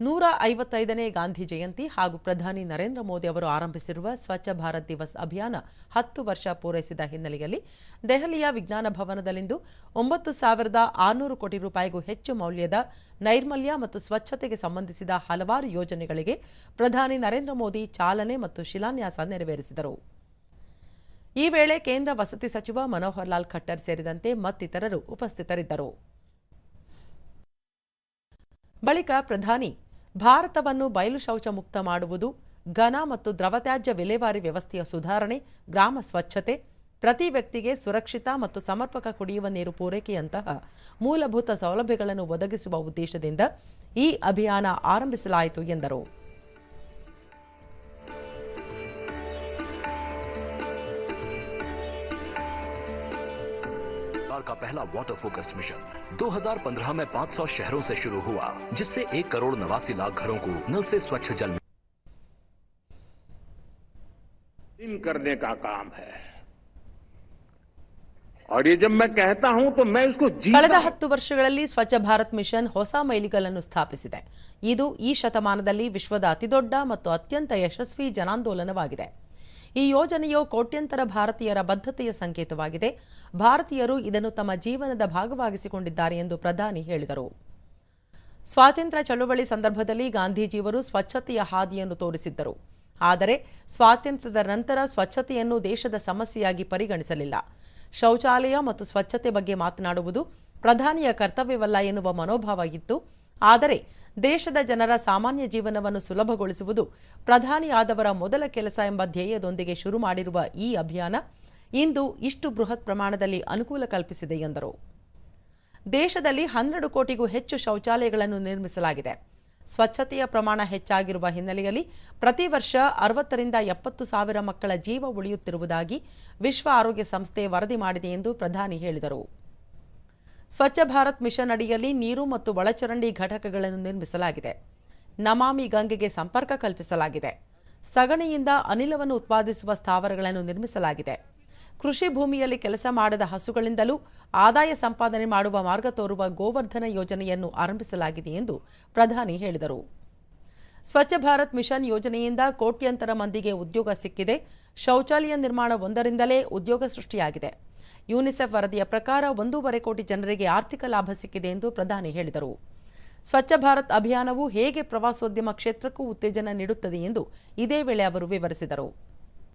ನೂರ ಐವತ್ತೈದನೇ ಗಾಂಧಿ ಜಯಂತಿ ಹಾಗೂ ಪ್ರಧಾನಿ ನರೇಂದ್ರ ಮೋದಿ ಅವರು ಆರಂಭಿಸಿರುವ ಸ್ವಚ್ಛ ಭಾರತ್ ದಿವಸ್ ಅಭಿಯಾನ ಹತ್ತು ವರ್ಷ ಪೂರೈಸಿದ ಹಿನ್ನೆಲೆಯಲ್ಲಿ ದೆಹಲಿಯ ವಿಜ್ಞಾನ ಭವನದಲ್ಲಿಂದು ಒಂಬತ್ತು ಸಾವಿರದ ಆರುನೂರು ಕೋಟಿ ರೂಪಾಯಿಗೂ ಹೆಚ್ಚು ಮೌಲ್ಯದ ನೈರ್ಮಲ್ಯ ಮತ್ತು ಸ್ವಚ್ಛತೆಗೆ ಸಂಬಂಧಿಸಿದ ಹಲವಾರು ಯೋಜನೆಗಳಿಗೆ ಪ್ರಧಾನಿ ನರೇಂದ್ರ ಮೋದಿ ಚಾಲನೆ ಮತ್ತು ಶಿಲಾನ್ಯಾಸ ನೆರವೇರಿಸಿದರು. ಈ ವೇಳೆ ಕೇಂದ್ರ ವಸತಿ ಸಚಿವ ಮನೋಹರ್ ಲಾಲ್ ಖಟ್ಟರ್ ಸೇರಿದಂತೆ ಮತ್ತಿತರರು ಉಪಸ್ಥಿತರಿದ್ದರು. ಬಳಿಕ ಪ್ರಧಾನಿ ಭಾರತವನ್ನು ಬಯಲು ಶೌಚ ಮುಕ್ತ ಮಾಡುವುದು, ಘನ ಮತ್ತು ದ್ರವತ್ಯಾಜ್ಯ ವಿಲೇವಾರಿ ವ್ಯವಸ್ಥೆಯ ಸುಧಾರಣೆ, ಗ್ರಾಮ ಸ್ವಚ್ಛತೆ, ಪ್ರತಿ ವ್ಯಕ್ತಿಗೆ ಸುರಕ್ಷಿತ ಮತ್ತು ಸಮರ್ಪಕ ಕುಡಿಯುವ ನೀರು ಪೂರೈಕೆಯಂತಹ ಮೂಲಭೂತ ಸೌಲಭ್ಯಗಳನ್ನು ಒದಗಿಸುವ ಉದ್ದೇಶದಿಂದ ಈ ಅಭಿಯಾನ ಆರಂಭಿಸಲಾಯಿತು ಎಂದರು. सरकार का पहला वाटर फोकस्ड मिशन 2015 में 500 शहरों से शुरू हुआ जिससे एक करोड़ नवासी लाख घरों को नल से स्वच्छ जल दिन करने का काम है और ये जब मैं कहता हूं तो मैं इसको जी ಕಳೆದ ಹತ್ತು ವರ್ಷಗಳಲ್ಲಿ ಸ್ವಚ್ಛ ಭಾರತ್ ಮಿಷನ್ ಹೊಸ ಮೈಲಿಗಲ್ಲನ್ನು ಸ್ಥಾಪಿಸಿದೆ ಇದು ಈ ಶತಮಾನದಲ್ಲಿ ವಿಶ್ವದ ಅತಿದೊಡ್ಡ ಮತ್ತು ಅತ್ಯಂತ ಯಶಸ್ವಿ ಜನಾಂದೋಲನವಾಗಿದೆ ಈ ಯೋಜನೆಯು ಕೋಟ್ಯಂತರ ಭಾರತೀಯರ ಬದ್ಧತೆಯ ಸಂಕೇತವಾಗಿದೆ. ಭಾರತೀಯರು ಇದನ್ನು ತಮ್ಮ ಜೀವನದ ಭಾಗವಾಗಿಸಿಕೊಂಡಿದ್ದಾರೆ ಎಂದು ಪ್ರಧಾನಿ ಹೇಳಿದರು. ಸ್ವಾತಂತ್ರ್ಯ ಚಳುವಳಿ ಸಂದರ್ಭದಲ್ಲಿ ಗಾಂಧೀಜಿಯವರು ಸ್ವಚ್ಛತೆಯ ಹಾದಿಯನ್ನು ತೋರಿಸಿದ್ದರು. ಆದರೆ ಸ್ವಾತಂತ್ರ್ಯದ ನಂತರ ಸ್ವಚ್ಛತೆಯನ್ನು ದೇಶದ ಸಮಸ್ಯೆಯಾಗಿ ಪರಿಗಣಿಸಲಿಲ್ಲ. ಶೌಚಾಲಯ ಮತ್ತು ಸ್ವಚ್ಛತೆ ಬಗ್ಗೆ ಮಾತನಾಡುವುದು ಪ್ರಧಾನಿಯ ಕರ್ತವ್ಯವಲ್ಲ ಎನ್ನುವ ಮನೋಭಾವ ಇತ್ತು. ಆದರೆ ದೇಶದ ಜನರ ಸಾಮಾನ್ಯ ಜೀವನವನ್ನು ಸುಲಭಗೊಳಿಸುವುದು ಪ್ರಧಾನಿ ಆದವರ ಮೊದಲ ಕೆಲಸ ಎಂಬ ಧ್ಯೇಯದೊಂದಿಗೆ ಶುರು ಮಾಡಿರುವ ಈ ಅಭಿಯಾನ ಇಂದು ಇಷ್ಟು ಬೃಹತ್ ಪ್ರಮಾಣದಲ್ಲಿ ಅನುಕೂಲ ಕಲ್ಪಿಸಿದೆ ಎಂದರು. ದೇಶದಲ್ಲಿ ಹನ್ನೆರಡು ಕೋಟಿಗೂ ಹೆಚ್ಚು ಶೌಚಾಲಯಗಳನ್ನು ನಿರ್ಮಿಸಲಾಗಿದೆ. ಸ್ವಚ್ಛತೆಯ ಪ್ರಮಾಣ ಹೆಚ್ಚಾಗಿರುವ ಹಿನ್ನೆಲೆಯಲ್ಲಿ ಪ್ರತಿ ವರ್ಷ ಅರವತ್ತರಿಂದ ಎಪ್ಪತ್ತು ಸಾವಿರ ಮಕ್ಕಳ ಜೀವ ಉಳಿಯುತ್ತಿರುವುದಾಗಿ ವಿಶ್ವ ಆರೋಗ್ಯ ಸಂಸ್ಥೆ ವರದಿ ಮಾಡಿದೆ ಎಂದು ಪ್ರಧಾನಿ ಹೇಳಿದರು. ಸ್ವಚ್ಛ ಭಾರತ್ ಮಿಷನ್ ಅಡಿಯಲ್ಲಿ ನೀರು ಮತ್ತು ಒಳಚರಂಡಿ ಘಟಕಗಳನ್ನು ನಿರ್ಮಿಸಲಾಗಿದೆ. ನಮಾಮಿ ಗಂಗೆಗೆ ಸಂಪರ್ಕ ಕಲ್ಪಿಸಲಾಗಿದೆ. ಸಗಣಿಯಿಂದ ಅನಿಲವನ್ನು ಉತ್ಪಾದಿಸುವ ಸ್ಥಾವರಗಳನ್ನು ನಿರ್ಮಿಸಲಾಗಿದೆ. ಕೃಷಿ ಭೂಮಿಯಲ್ಲಿ ಕೆಲಸ ಮಾಡದ ಹಸುಗಳಿಂದಲೂ ಆದಾಯ ಸಂಪಾದನೆ ಮಾಡುವ ಮಾರ್ಗ ತೋರುವ ಗೋವರ್ಧನ ಯೋಜನೆಯನ್ನು ಆರಂಭಿಸಲಾಗಿದೆ ಎಂದು ಪ್ರಧಾನಿ ಹೇಳಿದರು. ಸ್ವಚ್ಛ ಭಾರತ್ ಮಿಷನ್ ಯೋಜನೆಯಿಂದ ಕೋಟ್ಯಂತರ ಮಂದಿಗೆ ಉದ್ಯೋಗ ಸಿಕ್ಕಿದೆ. ಶೌಚಾಲಯ ನಿರ್ಮಾಣ ಒಂದರಿಂದಲೇ ಉದ್ಯೋಗ ಸೃಷ್ಟಿಯಾಗಿದೆ. ಯೂನಿಸೆಫ್ ವರದಿಯ ಪ್ರಕಾರ ಒಂದೂವರೆ ಕೋಟಿ ಜನರಿಗೆ ಆರ್ಥಿಕ ಲಾಭ ಸಿಕ್ಕಿದೆ ಎಂದು ಪ್ರಧಾನಿ ಹೇಳಿದರು. ಸ್ವಚ್ಛ ಭಾರತ್ ಅಭಿಯಾನವು ಹೇಗೆ ಪ್ರವಾಸೋದ್ಯಮ ಕ್ಷೇತ್ರಕ್ಕೂ ಉತ್ತೇಜನ ನೀಡುತ್ತದೆ ಎಂದು ಇದೇ ವೇಳೆ ಅವರು ವಿವರಿಸಿದರು.